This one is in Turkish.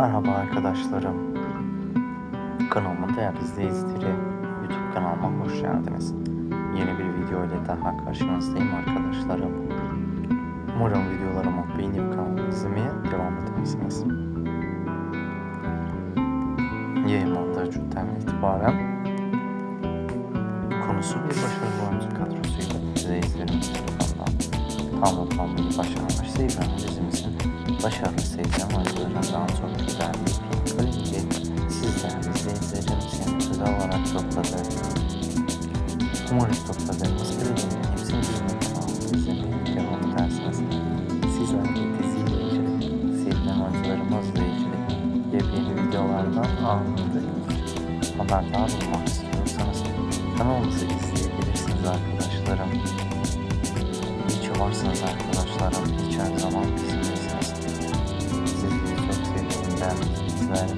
Merhaba arkadaşlarım. Kanalımın değerli izleyicileri, YouTube kanalıma hoş geldiniz. Yeni bir video ile daha karşınızdayım arkadaşlarım. Umarım videolarımı beğenip kanalımı izlemeye devam edersiniz. Yayınlandığı günden itibaren konusu bir başarılı oyuncu kadrosuyla izleyicilerimiz tarafından tamamlanmayı başarmış Zeyben dizimizin başarılı sevilen oyuncularından çok güzel bir film kliniği sizler izleyicilerimizin özel olarak topladı. Umarız topladığımız kliniğin hepsini bilmek kanalımda izlemeye devam edersiniz. Sizler de diziyle ilgili, sevilen oyuncularımızla ilgili yepyeni videolardan anında haberdar olmak istiyorsanız kanalımızı izleyebilirsiniz arkadaşlarım. İyi ki arkadaşlarım. Hiç her zaman bizimlesiniz. Venezuela